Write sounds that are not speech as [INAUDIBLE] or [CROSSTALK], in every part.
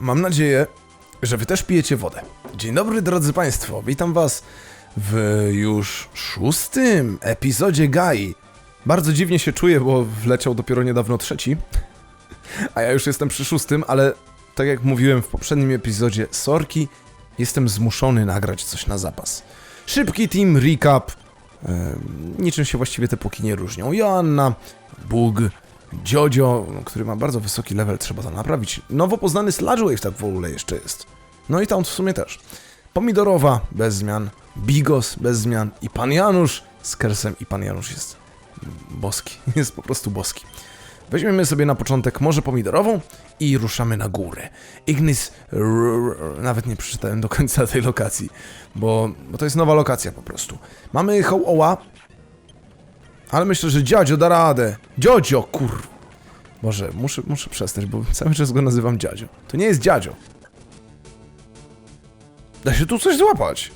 Mam nadzieję, że wy też pijecie wodę. Dzień dobry, drodzy Państwo. Witam Was w już szóstym epizodzie Gai. Bardzo dziwnie się czuję, bo wleciał dopiero niedawno trzeci. A ja już jestem przy szóstym, ale tak jak mówiłem w poprzednim epizodzie Sorki, jestem zmuszony nagrać coś na zapas. Szybki team recap. Niczym się właściwie te póki nie różnią. Joanna, Bug, Jojo, no, który ma bardzo wysoki level, trzeba to naprawić. Nowo poznany Sludge Wave tak w ogóle jeszcze jest. No i tam w sumie też. Pomidorowa, bez zmian. Bigos, bez zmian. I Pan Janusz z Kersem. I Pan Janusz jest boski. [LAUGHS] Jest po prostu boski. Weźmiemy sobie na początek może pomidorową i ruszamy na górę. Ignis... Nawet nie przeczytałem do końca tej lokacji, bo, bo to jest nowa lokacja po prostu. Mamy Hołoła, ale myślę, że dziadzio da radę. Dziodzio, kur... Boże, muszę, muszę przestać, bo cały czas go nazywam dziadzio. To nie jest dziadzio. Da się tu coś złapać.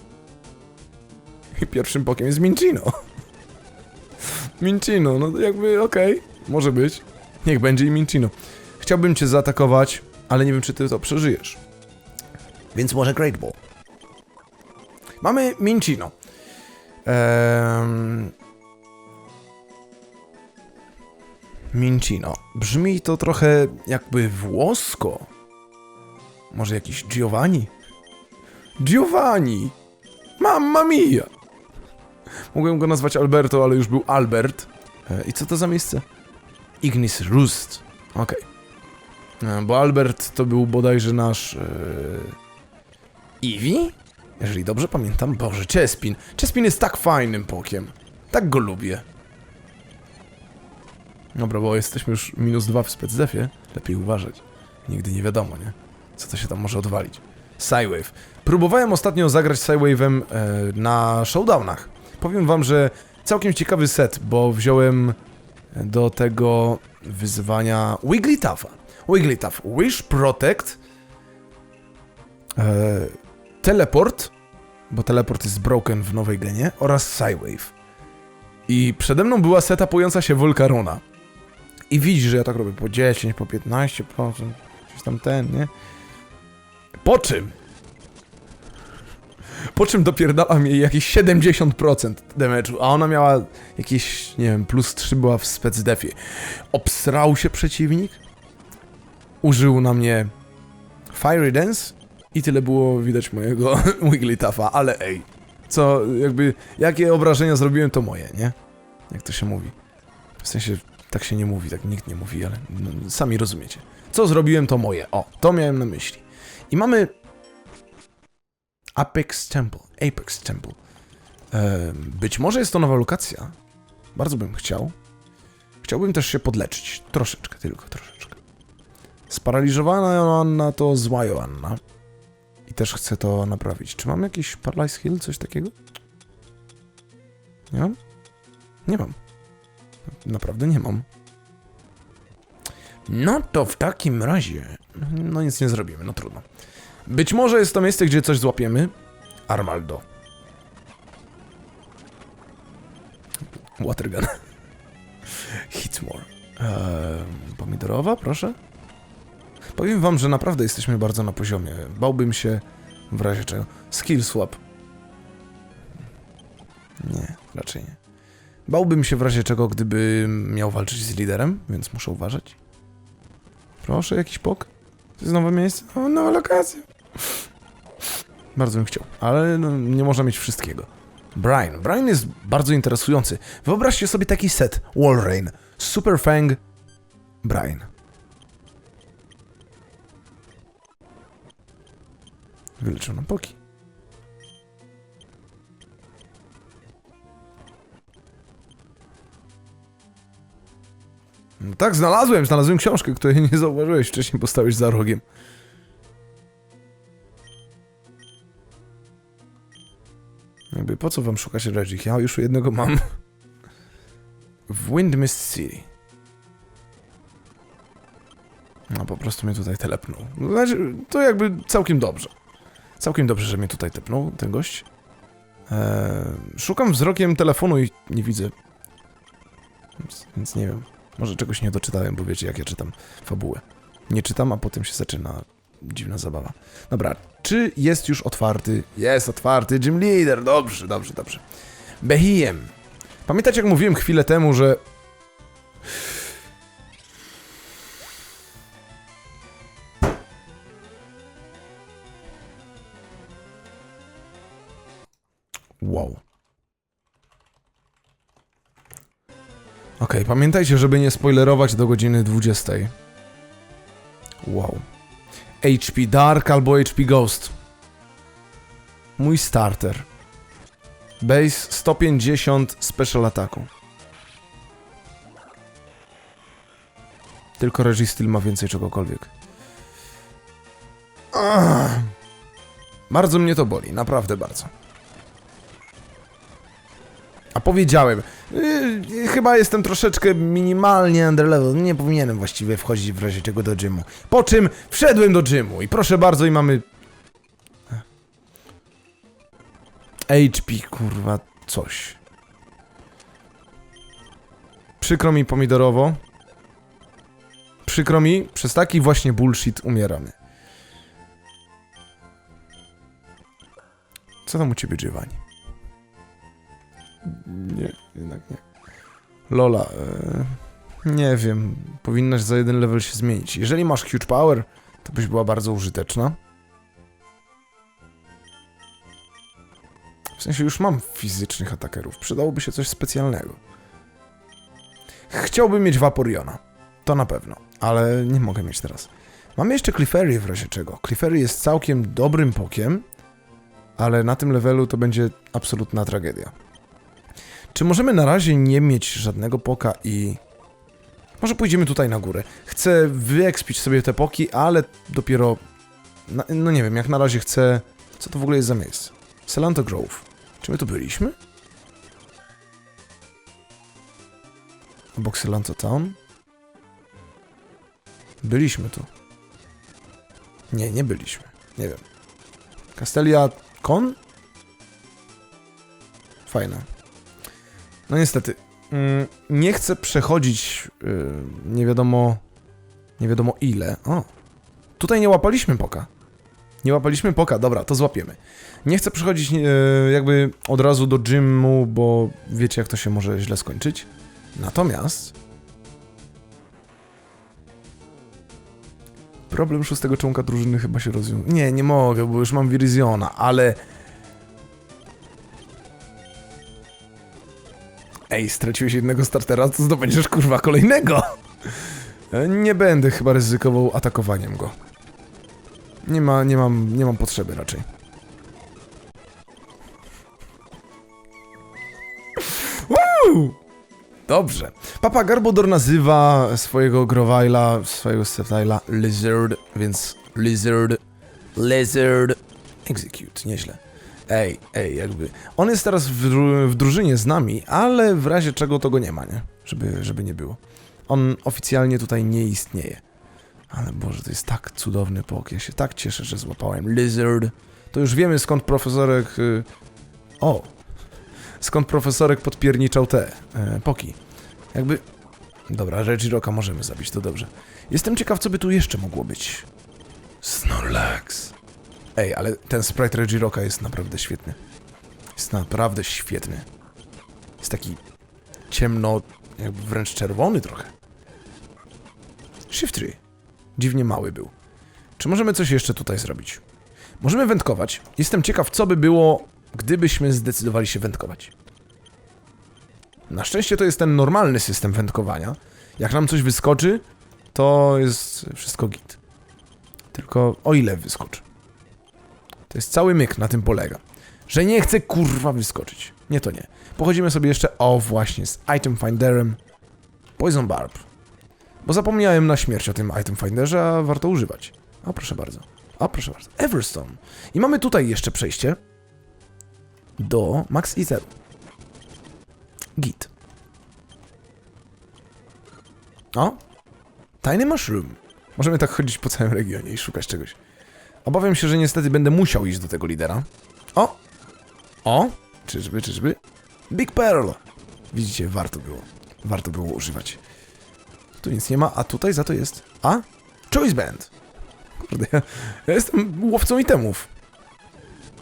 I pierwszym pokiem jest Mincino. [LAUGHS] Mincino, no jakby okej, może być. Niech będzie i Mincino. Chciałbym cię zaatakować, ale nie wiem, czy ty to przeżyjesz. Więc może Great Ball. Mamy Mincino. Ehm... Mincino. Brzmi to trochę jakby włosko. Może jakiś Giovanni? Giovanni! Mamma mia! Mogłem go nazwać Alberto, ale już był Albert. E, I co to za miejsce? Ignis Roost. Okej. E, Bo Albert to był bodajże nasz... Eevee? Jeżeli dobrze pamiętam. Boże, Chespin. Chespin jest tak fajnym pokiem. Tak go lubię. Dobra, bo jesteśmy już minus dwa w specdefie. Lepiej uważać. Nigdy nie wiadomo, nie? Co to się tam może odwalić. Psywave. Próbowałem ostatnio zagrać Psywave'em e, na showdownach. Powiem wam, że całkiem ciekawy set, bo wziąłem do tego wyzwania Wigglytuffa. Wigglytuff. Wish Protect. E, teleport, bo teleport jest broken w nowej genie, oraz Psywave. I przede mną była setapująca się Volcarona. I widzisz, że ja tak robię po 10, po 15, po coś tam ten, nie? Po czym? Po czym dopierdalam jej jakieś 70% damage'u, a ona miała jakieś, nie wiem, plus 3 była w specdefie. Obsrał się przeciwnik, użył na mnie Fiery Dance i tyle było widać mojego [LAUGHS] Wigglytuffa, ale ej, co, jakby, jakie obrażenia zrobiłem, to moje, nie? Jak to się mówi. W sensie, tak się nie mówi, tak nikt nie mówi, ale no, sami rozumiecie. Co zrobiłem, to moje. O, to miałem na myśli. I mamy Apex Temple. Apex Temple. Em, być może jest to nowa lokacja. Bardzo bym chciał. Chciałbym też się podleczyć. Troszeczkę, tylko troszeczkę. Sparaliżowana Joanna to zła Joanna. I też chcę to naprawić. Czy mam jakiś Paralyze Heal, coś takiego? Nie mam? Nie mam. Naprawdę nie mam. No to w takim razie. No nic nie zrobimy, no trudno. Być może jest to miejsce, gdzie coś złapiemy. Armaldo. Watergun. [LAUGHS] Hitmore. Eee, pomidorowa, proszę. Powiem wam, że naprawdę jesteśmy bardzo na poziomie. Bałbym się w razie czego. Skill swap. Nie, raczej nie. Bałbym się w razie czego, gdyby miał walczyć z liderem, więc muszę uważać. Proszę, jakiś pok. To jest nowe miejsce. O, nowa lokacja. Bardzo bym chciał, ale no, nie można mieć wszystkiego. Brian. Brian jest bardzo interesujący. Wyobraźcie sobie taki set. Walrein. Super Fang. Brian. Wyleczył poki. Tak, znalazłem, znalazłem książkę, której nie zauważyłeś wcześniej, postałeś za rogiem. Jakby po co wam szukać Reggie? Ja już jednego mam. W Windmist City. No po prostu mnie tutaj telepnął. Znaczy, to jakby całkiem dobrze. Całkiem dobrze, że mnie tutaj tepnął ten gość. Eee, szukam wzrokiem telefonu i nie widzę. Więc, więc nie wiem. Może czegoś nie doczytałem, bo wiecie jak ja czytam fabułę. Nie czytam, a potem się zaczyna dziwna zabawa. Dobra, czy jest już otwarty? Jest otwarty, Gym Leader, dobrze, dobrze, dobrze. Behiem. Pamiętacie jak mówiłem chwilę temu, że... Wow. Okej, pamiętajcie, żeby nie spoilerować do godziny 20. Wow. HP Dark albo HP Ghost. Mój starter. Base 150 special ataku. Tylko Registeel ma więcej czegokolwiek. Bardzo mnie to boli, naprawdę bardzo. A powiedziałem, yy, chyba jestem troszeczkę minimalnie underlevel, nie powinienem właściwie wchodzić w razie czego do gymu. Po czym wszedłem do gymu i proszę bardzo i mamy... HP, kurwa, coś. Przykro mi pomidorowo. Przykro mi, przez taki właśnie bullshit umieramy. Co tam u ciebie, Giovanni? Nie, jednak nie. Lola, e, nie wiem, powinnaś za jeden level się zmienić. Jeżeli masz huge power, to byś była bardzo użyteczna. W sensie już mam fizycznych atakerów, przydałoby się coś specjalnego. Chciałbym mieć Vaporiona, to na pewno, ale nie mogę mieć teraz. Mamy jeszcze Clefairy w razie czego. Clefairy jest całkiem dobrym pokiem, ale na tym levelu to będzie absolutna tragedia. Czy możemy na razie nie mieć żadnego poka i... Może pójdziemy tutaj na górę. Chcę wyekspić sobie te poki, ale dopiero... Na, no nie wiem, jak na razie chcę... Co to w ogóle jest za miejsce? Selanto Grove. Czy my tu byliśmy? Obok Selanto Town? Byliśmy tu. Nie, nie byliśmy. Nie wiem. Castelia Con? Fajne. No niestety, mm, nie chcę przechodzić yy, nie wiadomo, nie wiadomo ile. O, tutaj nie łapaliśmy poka. Nie łapaliśmy poka, dobra, to złapiemy. Nie chcę przechodzić yy, jakby od razu do gymu, bo wiecie jak to się może źle skończyć. Natomiast... Problem szóstego członka drużyny chyba się rozwiązał. Nie, nie mogę, bo już mam Viriziona, ale... Ej, straciłeś jednego startera, to zdobędziesz kurwa kolejnego. E, Nie będę chyba ryzykował atakowaniem go. Nie ma, nie mam, nie mam potrzeby raczej. Woo! Dobrze. Papa Garbodor nazywa swojego Grovila, swojego Sceptila Lizard, więc Lizard, Lizard, Execute, nieźle. Ej, ej, jakby. On jest teraz w, w drużynie z nami, ale w razie czego to go nie ma, nie? Żeby, żeby nie było. On oficjalnie tutaj nie istnieje. Ale Boże, to jest tak cudowny pok. Ja się tak cieszę, że złapałem Lizard. To już wiemy skąd profesorek. Y... O! Skąd profesorek podpierniczał te e, poki. Jakby. Dobra, Regiroka możemy zabić, to dobrze. Jestem ciekaw, co by tu jeszcze mogło być. Snorlax. Ej, ale ten sprite Regiroka jest naprawdę świetny. Jest naprawdę świetny. Jest taki ciemno, jakby wręcz czerwony trochę. Shift 3. Dziwnie mały był. Czy możemy coś jeszcze tutaj zrobić? Możemy wędkować. Jestem ciekaw, co by było, gdybyśmy zdecydowali się wędkować. Na szczęście to jest ten normalny system wędkowania. Jak nam coś wyskoczy, to jest wszystko git. Tylko o ile wyskoczy. To jest cały myk, na tym polega. Że nie chcę kurwa wyskoczyć. Nie, to nie. Pochodzimy sobie jeszcze, o właśnie, z Item Finderem. Poison Barb. Bo zapomniałem na śmierć o tym Item Finderze, a warto używać. O, proszę bardzo. O, proszę bardzo. Everstone. I mamy tutaj jeszcze przejście do Max Zero. Git. O! Tiny Mushroom. Możemy tak chodzić po całym regionie i szukać czegoś. Obawiam się, że niestety będę musiał iść do tego lidera. O! O! Czyżby, czyżby? Big Pearl! Widzicie, warto było. Warto było używać. Tu nic nie ma, a tutaj za to jest... A? Choice Band! Kurde, ja, jestem łowcą itemów.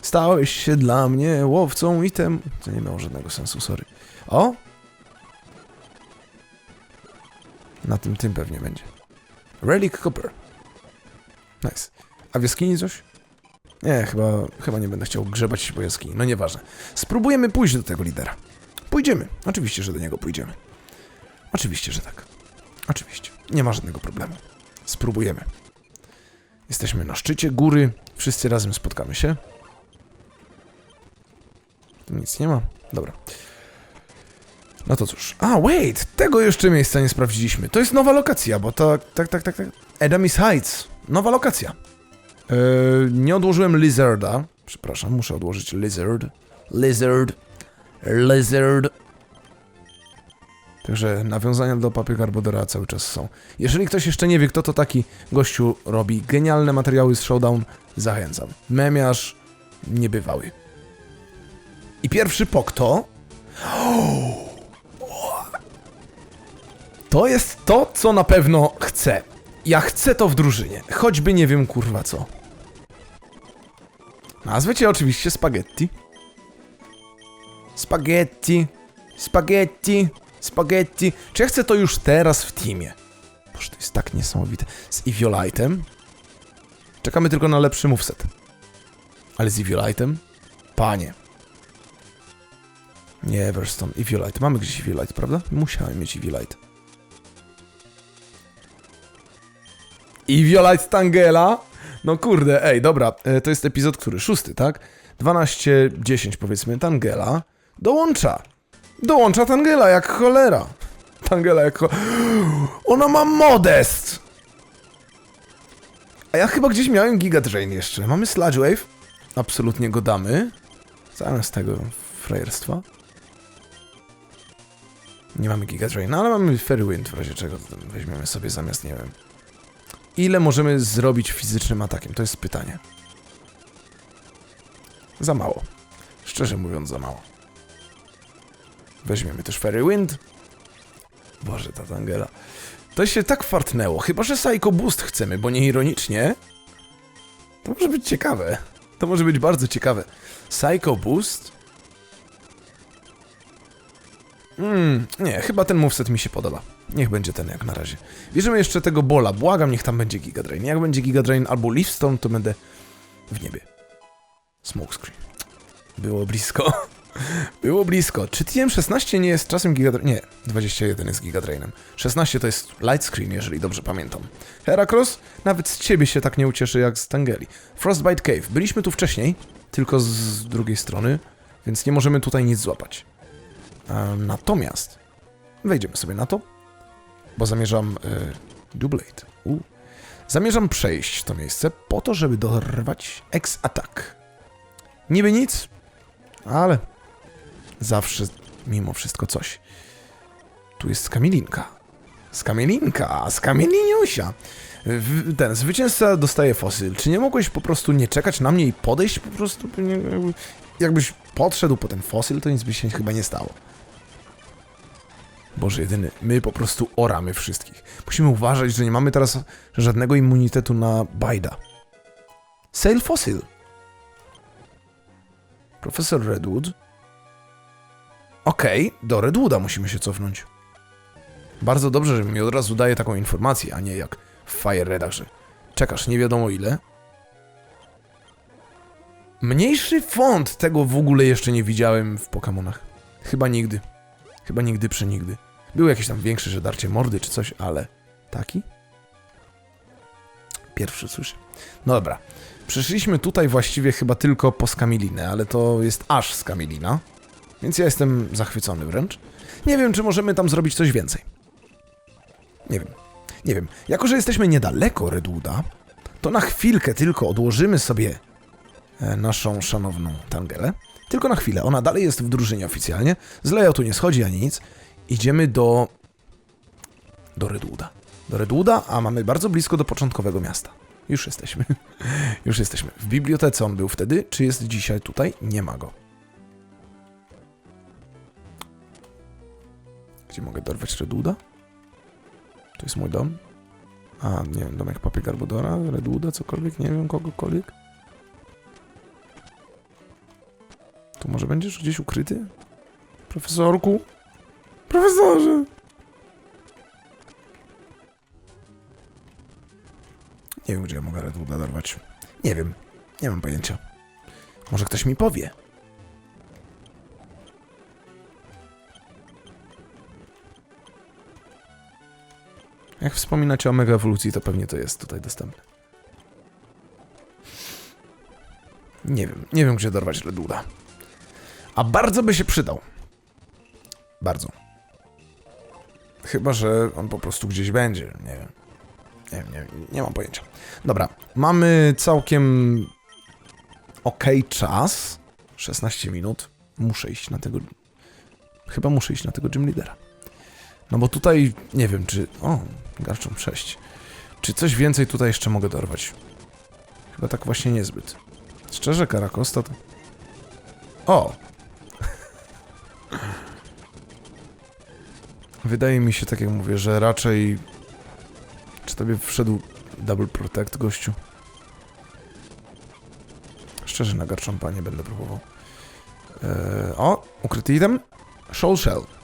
Stałeś się dla mnie łowcą item... To nie miało żadnego sensu, sorry. O! Na tym tym pewnie będzie. Relic Copper. Nice. A w jaskini coś? Nie, chyba, chyba nie będę chciał grzebać po jaskini. No nieważne. Spróbujemy pójść do tego lidera. Pójdziemy. Oczywiście, że do niego pójdziemy. Oczywiście, że tak. Oczywiście. Nie ma żadnego problemu. Spróbujemy. Jesteśmy na szczycie góry. Wszyscy razem spotkamy się. Nic nie ma. Dobra. No to cóż. A, wait! Tego jeszcze miejsca nie sprawdziliśmy. To jest nowa lokacja, bo to... Tak, tak, tak, tak. Edamis Heights. Nowa lokacja. Yy, nie odłożyłem Lizarda. Przepraszam, muszę odłożyć Lizard. Lizard. Lizard. Także nawiązania do Papy Arbodera cały czas są. Jeżeli ktoś jeszcze nie wie, kto to taki gościu robi genialne materiały z Showdown, zachęcam. Memiarz niebywały. I pierwszy pok to... [GASPS] To jest to, co na pewno chcę. Ja chcę to w drużynie. Choćby nie wiem kurwa co. Nazwę oczywiście Spaghetti. Spaghetti. Spaghetti. Spaghetti. Czy ja chcę to już teraz w teamie? Boże, to jest tak niesamowite. Z Eviolitem. Czekamy tylko na lepszy moveset. Ale z Eviolitem? Panie. Nie, Everstone. Eviolite. Mamy gdzieś Eviolite, prawda? Musiałem mieć Eviolite. Eviolite Tangela? No kurde, ej, dobra. E, to jest epizod, który? Szósty, tak? 12, 10 powiedzmy. Tangela dołącza. Dołącza Tangela jak cholera. Tangela jak cho... Ona ma modest! A ja chyba gdzieś miałem Giga Drain jeszcze. Mamy Sludge Wave. Absolutnie go damy. Zamiast tego frajerstwa. Nie mamy Giga Drain, ale mamy Fairy Wind, w razie czego weźmiemy sobie zamiast, nie wiem. Ile możemy zrobić fizycznym atakiem? To jest pytanie. Za mało. Szczerze mówiąc, za mało. Weźmiemy też Fairy Wind. Boże, ta Tangela. To się tak fartnęło. Chyba, że Psycho Boost chcemy, bo nie ironicznie. To może być ciekawe. To może być bardzo ciekawe. Psycho Boost? Mm, nie, chyba ten moveset mi się podoba. Niech będzie ten jak na razie. Bierzemy jeszcze tego bola. Błagam, niech tam będzie Giga Drain. Jak będzie Giga Drain albo Leaf Storm, to będę w niebie. Smokescreen. Było blisko. [LAUGHS] Było blisko. Czy TM16 nie jest czasem Giga Drain? Nie, 21 jest Giga Drainem. 16 to jest Light Screen, jeżeli dobrze pamiętam. Heracross nawet z ciebie się tak nie ucieszy jak z Tangeli. Frostbite Cave. Byliśmy tu wcześniej, tylko z drugiej strony, więc nie możemy tutaj nic złapać. E, natomiast wejdziemy sobie na to, bo zamierzam... E, Dublate. U. Zamierzam przejść to miejsce po to, żeby dorwać X-Attack. Niby nic, ale zawsze mimo wszystko coś. Tu jest skamielinka. Skamielinka, skamieliniusia. Ten zwycięzca dostaje fosyl. Czy nie mogłeś po prostu nie czekać na mnie i podejść po prostu? Jakbyś podszedł po ten fosyl, to nic by się chyba nie stało. Boże jedyny, my po prostu oramy wszystkich. Musimy uważać, że nie mamy teraz żadnego immunitetu na Bajda. Sail Fossil. Profesor Redwood. Okej, do Redwooda musimy się cofnąć. Bardzo dobrze, że mi od razu daje taką informację, a nie jak Fire Redach, że czekasz nie wiadomo ile. Mniejszy font tego w ogóle jeszcze nie widziałem w Pokémonach. Chyba nigdy. Chyba nigdy przenigdy. Był jakiś tam większy, że darcie mordy czy coś, ale taki? Pierwszy słyszę. No dobra. Przyszliśmy tutaj właściwie chyba tylko po skamilinę, ale to jest aż skamilina. Więc ja jestem zachwycony wręcz. Nie wiem, czy możemy tam zrobić coś więcej. Nie wiem. Nie wiem. Jako, że jesteśmy niedaleko Redwooda, to na chwilkę tylko odłożymy sobie e, naszą szanowną Tangelę. Tylko na chwilę. Ona dalej jest w drużynie oficjalnie. Z layoutu nie schodzi ani nic. Idziemy do... do Redwooda. Do Redwooda, a mamy bardzo blisko do początkowego miasta. Już jesteśmy. [LAUGHS] Już jesteśmy. W bibliotece on był wtedy. Czy jest dzisiaj tutaj? Nie ma go. Gdzie mogę dorwać Redwooda? To jest mój dom. A, nie wiem, domek papy Garbodora, Redwooda, cokolwiek, nie wiem, kogokolwiek. Tu może będziesz gdzieś ukryty? Profesorku? Profesorze! Nie wiem, gdzie ja mogę Redwooda dorwać. Nie wiem, nie mam pojęcia. Może ktoś mi powie. Jak wspominacie o mega ewolucji, to pewnie to jest tutaj dostępne. Nie wiem, nie wiem gdzie dorwać Redwooda. A bardzo by się przydał. Bardzo. Chyba, że on po prostu gdzieś będzie, nie wiem. Nie wiem, nie, nie mam pojęcia. Dobra, mamy całkiem ok czas. 16 minut. Muszę iść na tego... Chyba muszę iść na tego gym leadera. No bo tutaj nie wiem, czy. O, garczą 6. Czy coś więcej tutaj jeszcze mogę dorwać? Chyba tak właśnie niezbyt. Szczerze, Karakosta to. O! [LAUGHS] Wydaje mi się, tak jak mówię, że raczej. Czy tobie wszedł Double Protect, gościu? Szczerze, na garczompa nie będę próbował. Eee, o, ukryty item. Shoal Shell.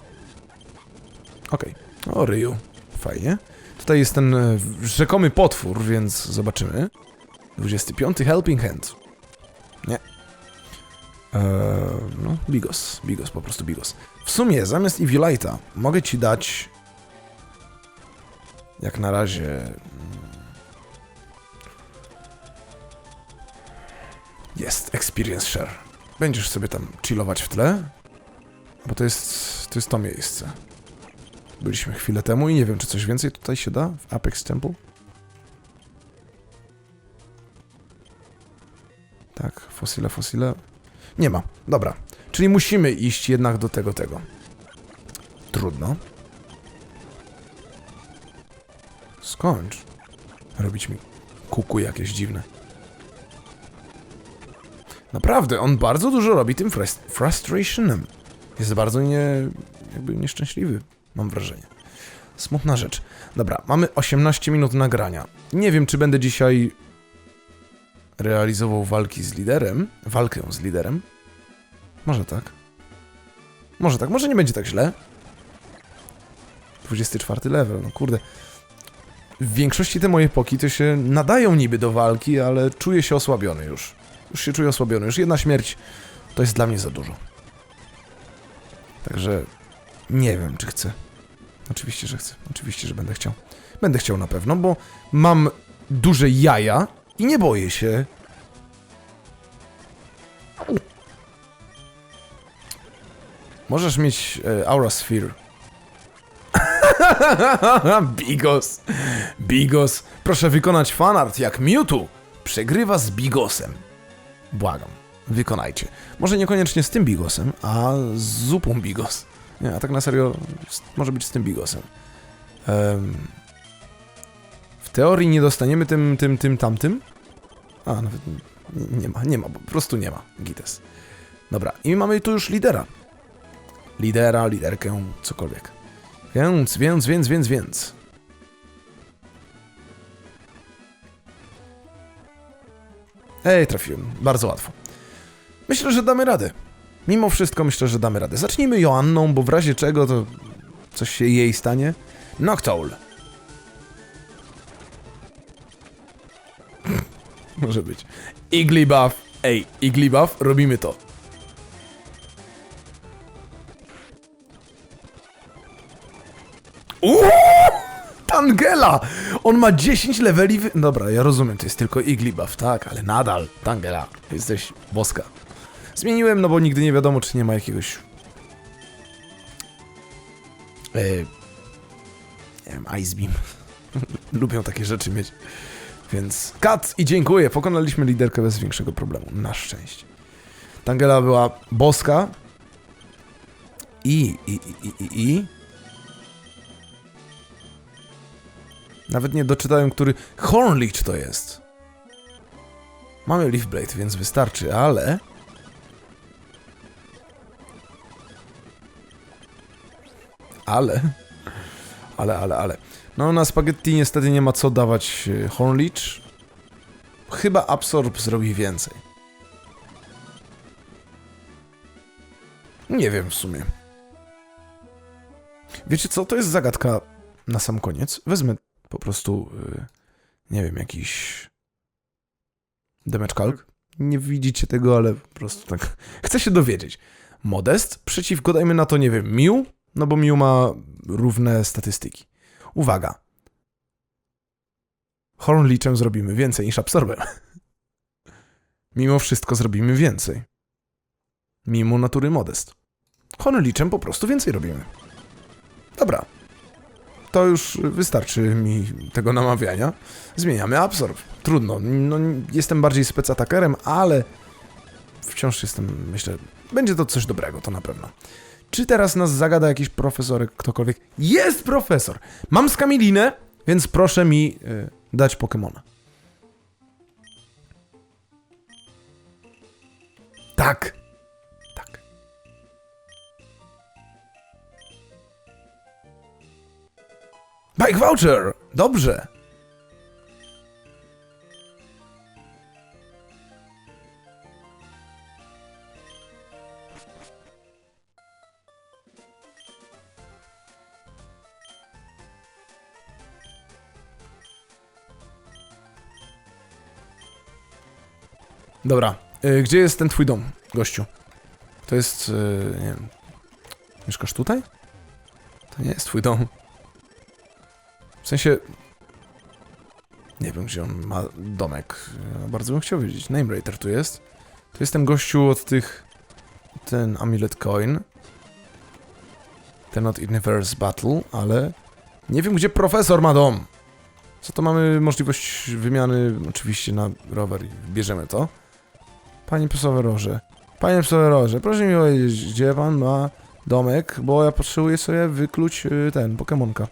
Okej. O, Ryu. Fajnie. Tutaj jest ten e, rzekomy potwór, więc zobaczymy. 25 Helping Hand. Nie. Eee, no, Bigos. Bigos, po prostu Bigos. W sumie, zamiast Evilite'a mogę ci dać... Jak na razie... mm, Jest, Experience Share. Będziesz sobie tam chillować w tle, bo to jest, to jest to miejsce. Byliśmy chwilę temu i nie wiem, czy coś więcej tutaj się da w Apex Temple. Tak, fosile, fosile. Nie ma. Dobra. Czyli musimy iść jednak do tego, tego. Trudno. Skończ. Robić mi kuku jakieś dziwne. Naprawdę, on bardzo dużo robi tym frust frustrationem. Jest bardzo nie, jakby nieszczęśliwy, mam wrażenie. Smutna rzecz. Dobra, mamy 18 minut nagrania. Nie wiem, czy będę dzisiaj realizował walki z liderem. Walkę z liderem. Może tak. Może tak, może nie będzie tak źle. 24 level, no kurde. W większości te moje poki to się nadają niby do walki, ale czuję się osłabiony już. Już się czuję osłabiony. Już jedna śmierć to jest dla mnie za dużo. Także nie wiem, czy chcę. Oczywiście, że chcę. Oczywiście, że będę chciał. Będę chciał na pewno, bo mam duże jaja i nie boję się. Możesz mieć e, Aura Sphere. [LAUGHS] Bigos. Bigos. Proszę wykonać fanart jak Mewtwo przegrywa z Bigosem. Błagam, wykonajcie. Może niekoniecznie z tym Bigosem, a z zupą Bigos. Nie, a tak na serio, może być z tym Bigosem. Em, w teorii nie dostaniemy tym, tym, tym, tamtym. A, nawet nie ma, nie ma, po prostu nie ma. Gites. Dobra, i mamy tu już lidera. Lidera, liderkę, cokolwiek. Więc, więc, więc, więc, więc. Ej, trafiłem. Bardzo łatwo. Myślę, że damy radę. Mimo wszystko myślę, że damy radę. Zacznijmy Joanną, bo w razie czego to coś się jej stanie. Noctowl. [LAUGHS] Może być. Igly buff. Ej, Igly buff, robimy to. Uuu! Tangela! On ma 10 leveli. Wy... Dobra, ja rozumiem, to jest tylko Igly buff, tak, ale nadal, Tangela, jesteś boska. Zmieniłem, no bo nigdy nie wiadomo, czy nie ma jakiegoś. E... Nie wiem, Ice Beam. [LAUGHS] Lubią takie rzeczy mieć. Więc kat i dziękuję. Pokonaliśmy liderkę bez większego problemu. Na szczęście. Tangela była boska. I, i, i, i, i. Nawet nie doczytałem, który Hornleech to jest. Mamy Leaf Blade, więc wystarczy, ale... Ale... Ale, ale, ale. No na spaghetti niestety nie ma co dawać e, Hornleech. Chyba Absorb zrobi więcej. Nie wiem w sumie. Wiecie co, to jest zagadka na sam koniec. Wezmę po prostu, y, nie wiem, jakiś damage calc. Nie widzicie tego, ale po prostu tak chcę się dowiedzieć. Modest przeciwko, dajmy na to, nie wiem, Mew, no bo Mew ma równe statystyki. Uwaga. Hornleechem zrobimy więcej niż Absorbem. [LAUGHS] Mimo wszystko zrobimy więcej. Mimo natury Modest. Hornleechem po prostu więcej robimy. Dobra. To już wystarczy mi tego namawiania. Zmieniamy absorb. Trudno. No, jestem bardziej specatakerem, ale wciąż jestem, myślę, będzie to coś dobrego, to na pewno. Czy teraz nas zagada jakiś profesorek, ktokolwiek? Jest profesor! Mam skamilinę, więc proszę mi y, dać Pokemona. Tak. Tak. Bike voucher! Dobrze. Dobra. Y, gdzie jest ten twój dom, gościu? To jest, y, nie wiem... Mieszkasz tutaj? To nie jest twój dom. W sensie... Nie wiem, gdzie on ma domek. Bardzo bym chciał wiedzieć. Name Rater tu jest. Tu jest ten gościu od tych... Ten Amulet Coin. Ten od Universe Battle, ale... Nie wiem, gdzie profesor ma dom. Co to mamy możliwość wymiany oczywiście na rower i bierzemy to. Panie profesorze, panie profesorze, proszę mi powiedzieć, gdzie pan ma domek, bo ja potrzebuję sobie wykluć y, ten, Pokemonka.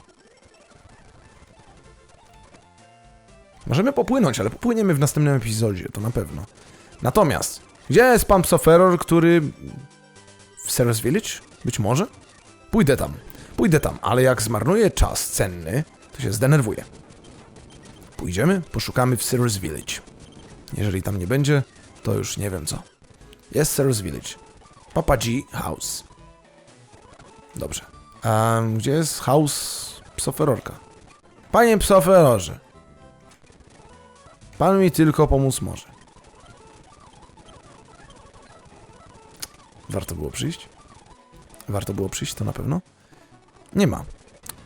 Możemy popłynąć, ale popłyniemy w następnym epizodzie, to na pewno. Natomiast, gdzie jest pan Psoferor, który... W Service Village? Być może? Pójdę tam, pójdę tam, ale jak zmarnuję czas cenny, to się zdenerwuję. Pójdziemy, poszukamy w Service Village. Jeżeli tam nie będzie, to już nie wiem co. Jest Service Village. Papa G House. Dobrze. A gdzie jest house psoferorka? Panie psoferorze. Pan mi tylko pomóc może. Warto było przyjść? Warto było przyjść, to na pewno? Nie ma.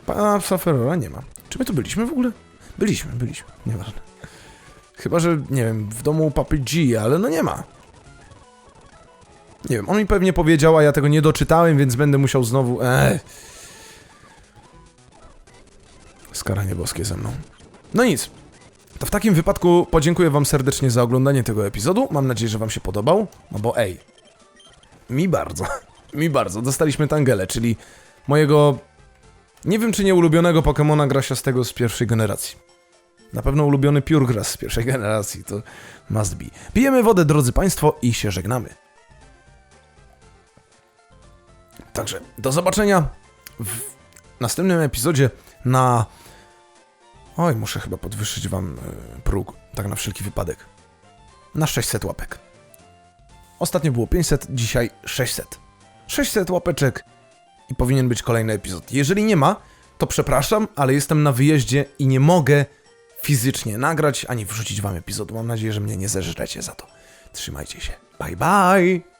Pana psoferora nie ma. Czy my tu byliśmy w ogóle? Byliśmy, byliśmy. Nieważne. Chyba, że, nie wiem, w domu papy G, ale no nie ma. Nie wiem, on mi pewnie powiedział, a ja tego nie doczytałem, więc będę musiał znowu... Eee. Skaranie boskie ze mną. No nic. To w takim wypadku podziękuję wam serdecznie za oglądanie tego epizodu. Mam nadzieję, że wam się podobał. No bo ej. Mi bardzo. [LAUGHS] mi bardzo. Dostaliśmy Tangele, czyli mojego... Nie wiem, czy nie ulubionego Pokemona grasiastego z pierwszej generacji. Na pewno ulubiony Puregrass z pierwszej generacji, to must be. Pijemy wodę, drodzy Państwo, i się żegnamy. Także do zobaczenia w następnym epizodzie na... Oj, muszę chyba podwyższyć Wam y, próg, tak na wszelki wypadek. Na 600 łapek. Ostatnio było 500, dzisiaj 600. 600 łapeczek i powinien być kolejny epizod. Jeżeli nie ma, to przepraszam, ale jestem na wyjeździe i nie mogę fizycznie nagrać, ani wrzucić wam epizodu. Mam nadzieję, że mnie nie zeżrecie za to. Trzymajcie się. Bye bye!